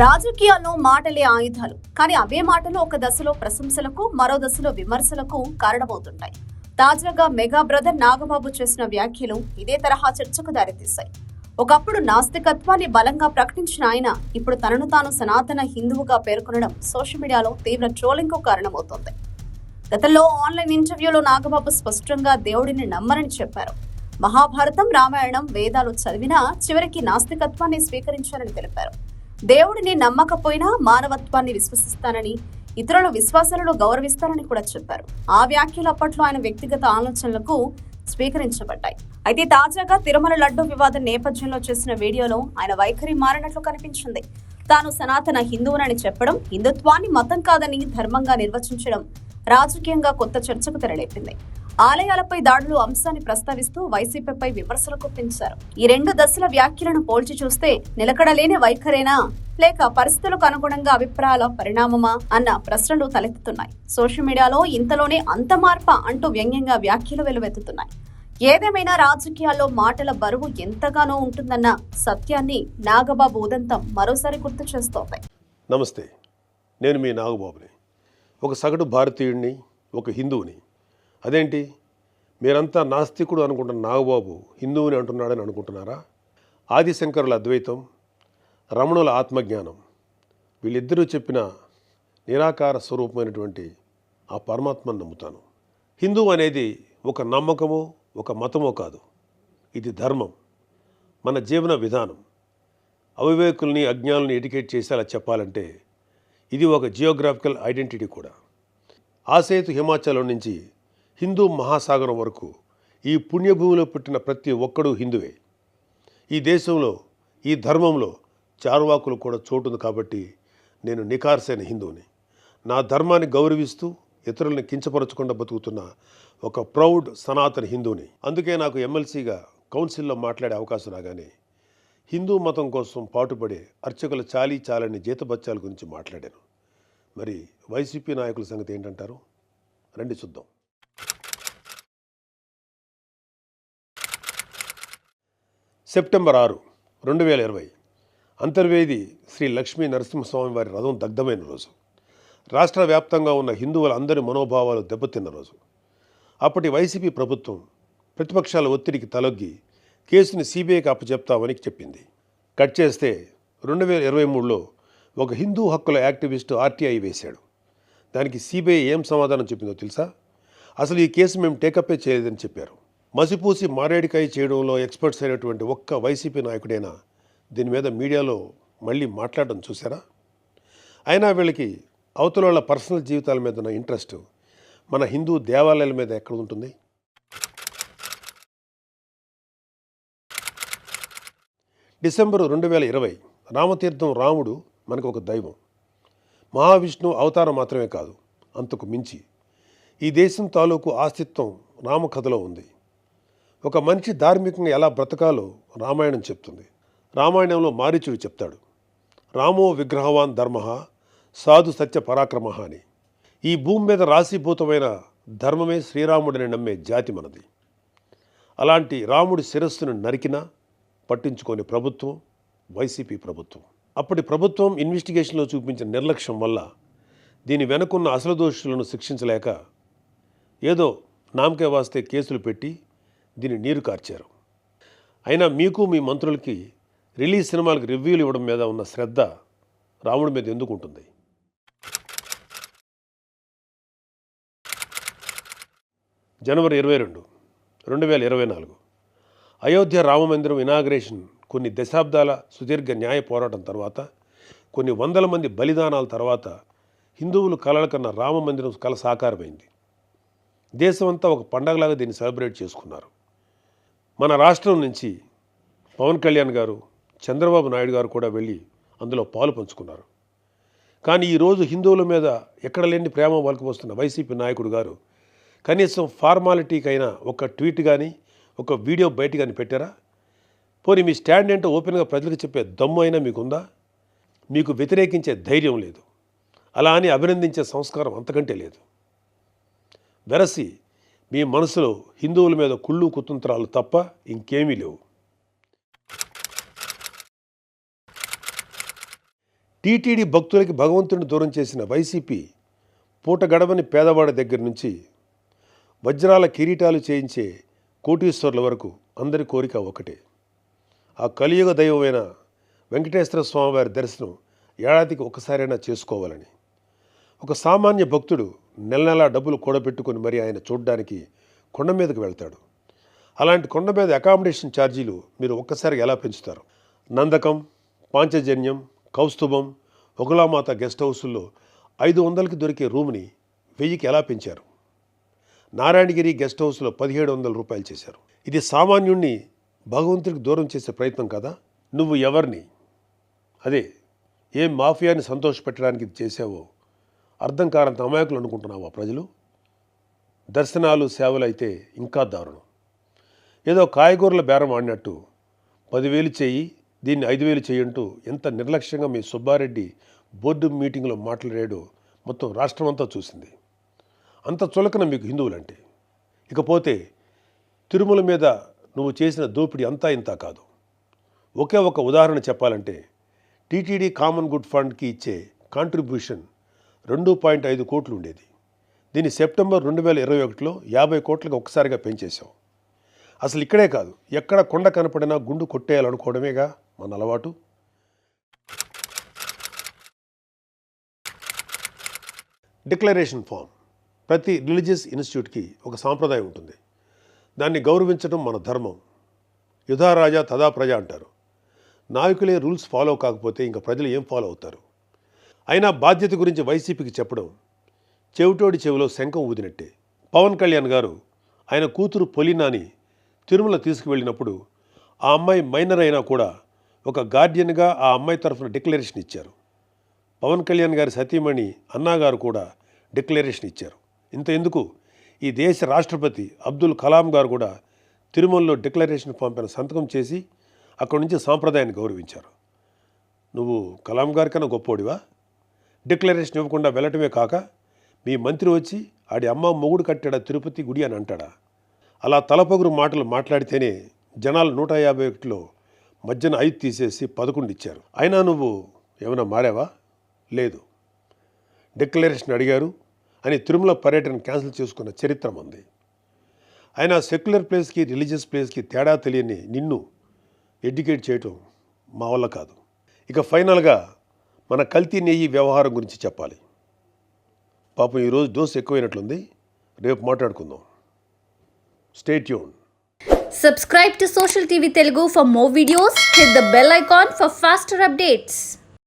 రాజకీయాల్లో మాటలే ఆయుధాలు. కానీ అవే మాటలు ఒక దశలో ప్రశంసలకు మరో దశలో విమర్శలకు కారణమవుతుంటాయి. తాజాగా మెగా బ్రదర్ నాగబాబు చేసిన వ్యాఖ్యలు ఇదే తరహా చర్చకు దారితీశాయి. ఒకప్పుడు నాస్తికత్వాన్ని బలంగా ప్రకటించిన ఆయన ఇప్పుడు తనను తాను సనాతన హిందువుగా పేర్కొనడం సోషల్ మీడియాలో తీవ్ర ట్రోలింగ్కు కారణమవుతోంది. గతంలో ఆన్లైన్ ఇంటర్వ్యూలో నాగబాబు స్పష్టంగా దేవుడిని నమ్మరని చెప్పారు. మహాభారతం రామాయణం వేదాలు చదివినా చివరికి నాస్తికత్వాన్ని స్వీకరించారని తెలిపారు. దేవుడిని నమ్మకపోయినా మానవత్వాన్ని విశ్వసిస్తానని ఇతరుల విశ్వాసాలను గౌరవిస్తానని కూడా చెప్పారు. ఆ వ్యాఖ్యలు అప్పట్లో ఆయన వ్యక్తిగత ఆలోచనలకు స్వీకరించబడ్డాయి. అయితే తాజాగా తిరుమల లడ్డు వివాదం నేపథ్యంలో చేసిన వీడియోలో ఆయన వైఖరి మారినట్లు కనిపించింది. తాను సనాతన హిందువునని చెప్పడం హిందుత్వాన్ని మతం కాదని ధర్మంగా నిర్వచించడం రాజకీయంగా కొత్త చర్చకు తెరలేపింది. ఆలయాలపై దాడులు అంశాన్ని ప్రస్తావిస్తూ వైసీపీపై విమర్శలు గుప్పించారు ఈ రెండు దశల వ్యాఖ్యలను పోల్చి చూస్తే నిలకడలేని వైఖరేనా? లేక పరిస్థితులకు అనుగుణంగా అభిప్రాయాల పరిణామమా? అన్న ప్రశ్నలు తలెత్తుతున్నాయి. సోషల్ మీడియాలో ఇంతలోనే అంత మార్ప అంటూ వ్యంగ్యంగా వ్యాఖ్యలు వెలువెత్తుతున్నాయి. ఏదేమైనా రాజకీయాల్లో మాటల బరువు ఎంతగానో ఉంటుందన్న సత్యాన్ని నాగబాబు ఉదంతం మరోసారి గుర్తు చేస్తోంది. నమస్తే. నేను మీ నాగబాబుని. ఒక సగటు భారతీయుడిని ఒక హిందువుని. అదేంటి? మీరంతా నాస్తికుడు అనుకుంటున్న నాగబాబు హిందువుని అంటున్నాడని అనుకుంటున్నారా? ఆదిశంకరుల అద్వైతం రమణుల ఆత్మజ్ఞానం వీళ్ళిద్దరూ చెప్పిన నిరాకార స్వరూపమైనటువంటి ఆ పరమాత్మను నమ్ముతాను. హిందువు అనేది ఒక నమ్మకమో ఒక మతమో కాదు. ఇది ధర్మం. మన జీవన విధానం. అవివేకుల్ని అజ్ఞానుల్ని ఎడ్యుకేట్ చేసేలా చెప్పాలంటే ఇది ఒక జియోగ్రాఫికల్ ఐడెంటిటీ కూడా. ఆసేతు హిమాచలం నుంచి హిందూ మహాసాగరం వరకు ఈ పుణ్యభూమిలో పుట్టిన ప్రతి ఒక్కడూ హిందువే. ఈ దేశంలో ఈ ధర్మంలో చారువాకులు కూడా చోటుంది కాబట్టి నేను నికార్సైన హిందువుని. నా ధర్మాన్ని గౌరవిస్తూ ఇతరులను కించపరచకుండా బతుకుతున్న ఒక ప్రౌడ్ సనాతన హిందువుని. అందుకే నాకు ఎమ్మెల్సీగా కౌన్సిల్లో మాట్లాడే అవకాశం రాగానే హిందూ మతం కోసం పాటుపడే అర్చకుల చాలీ చాలని జీతబత్యాల గురించి మాట్లాడాను. మరి వైసీపీ నాయకుల సంగతి ఏంటంటారు? రండి చూద్దాం. సెప్టెంబర్ ఆరు రెండు వేల ఇరవై. అంతర్వేది శ్రీ లక్ష్మీ నరసింహస్వామి వారి రథం దగ్ధమైన రోజు. రాష్ట్ర వ్యాప్తంగా ఉన్న హిందువుల అందరి మనోభావాలు దెబ్బతిన్న రోజు. అప్పటి వైసీపీ ప్రభుత్వం ప్రతిపక్షాల ఒత్తిడికి తలొగ్గి కేసుని సిబిఐకి అప్పచెప్తామని చెప్పింది. కట్ చేస్తే రెండు వేల ఇరవై మూడులో ఒక హిందూ హక్కుల యాక్టివిస్టు ఆర్టీఐ వేశాడు. దానికి సిబిఐ ఏం సమాధానం చెప్పిందో తెలుసా? అసలు ఈ కేసు మేము టేకప్పే చేయలేదని చెప్పారు. మసిపూసి మారేడికాయ చేయడంలో ఎక్స్పర్ట్స్ అయినటువంటి ఒక్క వైసీపీ నాయకుడైనా దీని మీద మీడియాలో మళ్ళీ మాట్లాడడం చూసారా అయినా వీళ్ళకి అవతల వాళ్ళ పర్సనల్ జీవితాల మీద ఉన్న ఇంట్రెస్ట్ మన హిందూ దేవాలయాల మీద ఎక్కడ ఉంటుంది? డిసెంబరు రెండు వేల ఇరవై రామతీర్థం రాముడు మనకు ఒక దైవం. మహావిష్ణువు అవతారం మాత్రమే కాదు అంతకు మించి. ఈ దేశం తాలూకు ఆస్తిత్వం రామకథలో ఉంది. ఒక మనిషి ధార్మికంగా ఎలా బ్రతకాలో రామాయణం చెప్తుంది. రామాయణంలో మారీచుడు చెప్తాడు. రామో విగ్రహవాన్ ధర్మ సాధు సత్య పరాక్రమ అని. ఈ భూమి మీద రాశీభూతమైన ధర్మమే శ్రీరాముడిని నమ్మే జాతి మనది. అలాంటి రాముడి శిరస్సును నరికినా పట్టించుకోని ప్రభుత్వం వైసీపీ ప్రభుత్వం. అప్పటి ప్రభుత్వం ఇన్వెస్టిగేషన్లో చూపించిన నిర్లక్ష్యం వల్ల దీని వెనుకున్న అసలు దోషులను శిక్షించలేక ఏదో నామకే వాస్తే కేసులు పెట్టి దీన్ని నీరు కార్చారు. అయినా మీకు మీ మంత్రులకి రిలీజ్ సినిమాలకు రివ్యూలు ఇవ్వడం మీద ఉన్న శ్రద్ధ రాముడి మీద ఎందుకు ఉంటుంది? జనవరి ఇరవై రెండు రెండు వేల ఇరవై నాలుగు. అయోధ్య రామమందిరం ఇనాగ్రేషన్ కొన్ని దశాబ్దాల సుదీర్ఘ న్యాయ పోరాటం తర్వాత కొన్ని వందల మంది బలిదానాల తర్వాత హిందువులు కలల కన్న రామమందిరం కల సాకారమైంది దేశమంతా ఒక పండగలాగా దీన్ని సెలబ్రేట్ చేసుకున్నారు. మన రాష్ట్రం నుంచి పవన్ కళ్యాణ్ గారు చంద్రబాబు నాయుడు గారు కూడా వెళ్ళి అందులో పాలు పంచుకున్నారు. కానీ ఈరోజు హిందువుల మీద ఎక్కడ లేని ప్రేమ వలకపోస్తున్న వైసీపీ నాయకుడు గారు కనీసం ఫార్మాలిటీకైనా ఒక ట్వీట్ కానీ ఒక వీడియో బయట కానీ పెట్టారా? పోనీ మీ స్టాండ్ ఏంటో ఓపెన్గా ప్రజలకు చెప్పే దమ్ము అయినా మీకుందా? మీకు వ్యతిరేకించే ధైర్యం లేదు. అలా అని అభినందించే సంస్కారం అంతకంటే లేదు. వెరసి మీ మనసులో హిందువుల మీద కుళ్ళు కుతంత్రాలు తప్ప ఇంకేమీ లేవు. టీటీడీ భక్తులకి భగవంతుడిని దూరం చేసిన వైసీపీ పూట గడవని పేదవాడి దగ్గర నుంచి వజ్రాల కిరీటాలు చేయించే కోటీశ్వరుల వరకు అందరి కోరిక ఒకటే. ఆ కలియుగ దైవమైన వెంకటేశ్వర స్వామివారి దర్శనం ఏడాదికి ఒకసారైనా చేసుకోవాలని. ఒక సామాన్య భక్తుడు నెల నెలా డబ్బులు కూడబెట్టుకుని మరి ఆయన చూడడానికి కొండ మీదకు వెళ్తాడు. అలాంటి కొండ మీద అకామిడేషన్ ఛార్జీలు మీరు ఒక్కసారి ఎలా పెంచుతారు? నందకం పాంచజన్యం కౌస్తుభం ఒకలామాత గెస్ట్ హౌసుల్లో ఐదు వందలకి దొరికే రూమ్ని వెయ్యికి ఎలా పెంచారు? నారాయణగిరి గెస్ట్ హౌస్లో పదిహేడు వందల రూపాయలు చేశారు. ఇది సామాన్యుణ్ణి భగవంతుడికి దూరం చేసే ప్రయత్నం కదా? నువ్వు ఎవరిని? అదే ఏం మాఫియాని సంతోషపెట్టడానికి చేసావో అర్థం కానంత అమాయకులు అనుకుంటున్నావా ప్రజలు? దర్శనాలు సేవలు అయితే ఇంకా దారుణం. ఏదో కాయగూరల బేరం ఆడినట్టు పదివేలు చేయి దీన్ని ఐదు వేలు చేయంటూ ఎంత నిర్లక్ష్యంగా మీ సుబ్బారెడ్డి బోర్డు మీటింగ్లో మాట్లాడాడో మొత్తం రాష్ట్రం అంతా చూసింది. అంత చులకన మీకు హిందువులంటే. ఇకపోతే తిరుమల మీద నువ్వు చేసిన దోపిడీ అంతా ఇంత కాదు. ఒకే ఒక ఉదాహరణ చెప్పాలంటే టీటీడీ కామన్ గుడ్ ఫండ్కి ఇచ్చే కాంట్రిబ్యూషన్ రెండు పాయింట్ ఐదు కోట్లు ఉండేది దీన్ని సెప్టెంబర్ రెండు వేల ఇరవై ఒకటిలో యాభై కోట్లకు ఒక్కసారిగా పెంచేశాం. అసలు ఇక్కడే కాదు ఎక్కడ కొండ కనపడినా గుండు కొట్టేయాలనుకోవడమేగా మన అలవాటు. Declaration form. ప్రతి రిలీజియస్ ఇన్స్టిట్యూట్కి ఒక సాంప్రదాయం ఉంటుంది. దాన్ని గౌరవించడం మన ధర్మం. యుధారాజా తదా ప్రజ అంటారు. నాయకులే రూల్స్ ఫాలో కాకపోతే ఇంకా ప్రజలు ఏం ఫాలో అవుతారు? అయినా బాధ్యత గురించి వైసీపీకి చెప్పడం చెవిటోడి చెవిలో శంఖం ఊదినట్టే. పవన్ కళ్యాణ్ గారు ఆయన కూతురు పొలినాని తిరుమల తీసుకువెళ్ళినప్పుడు ఆ అమ్మాయి మైనర్ అయినా కూడా ఒక గార్డియన్గా ఆ అమ్మాయి తరఫున డిక్లరేషన్ ఇచ్చారు. పవన్ కళ్యాణ్ గారి సతీమణి అన్నాగారు కూడా డిక్లరేషన్ ఇచ్చారు. ఇంత ఎందుకు? ఈ దేశ రాష్ట్రపతి అబ్దుల్ కలాం గారు కూడా తిరుమలలో డిక్లరేషన్ పంపిన సంతకం చేసి అక్కడి నుంచి సాంప్రదాయాన్ని గౌరవించారు. నువ్వు కలాం గారి కన్నా గొప్పోడివా? డిక్లరేషన్ ఇవ్వకుండా వెళ్ళటమే కాక మీ మంత్రి వచ్చి ఆడి అమ్మ మొగుడు కట్టాడా తిరుపతి గుడి అని అంటాడా? అలా తలపొగురు మాటలు మాట్లాడితేనే జనాలు నూట యాభై ఒకటిలో మధ్యన ఐదు తీసేసి పదకొండు ఇచ్చారు. అయినా నువ్వు ఏమైనా మారావా? లేదు. డిక్లరేషన్ అడిగారు అని తిరుమల పర్యటన క్యాన్సిల్ చేసుకున్న చరిత్ర ఉంది అయినా సెక్యులర్ ప్లేస్కి రిలీజియస్ ప్లేస్కి తేడా తెలియని నిన్ను ఎడ్యుకేట్ చేయటం మా వల్ల కాదు. ఇక ఫైనల్గా మన కల్తీ నెయ్యి వ్యవహారం గురించి చెప్పాలి పాపం ఈరోజు డోస్ ఎక్కువైనట్లుంది రేపు మాట్లాడుకుందాం stay Yoon subscribe to social TV Telugu for more videos hit the bell icon for faster updates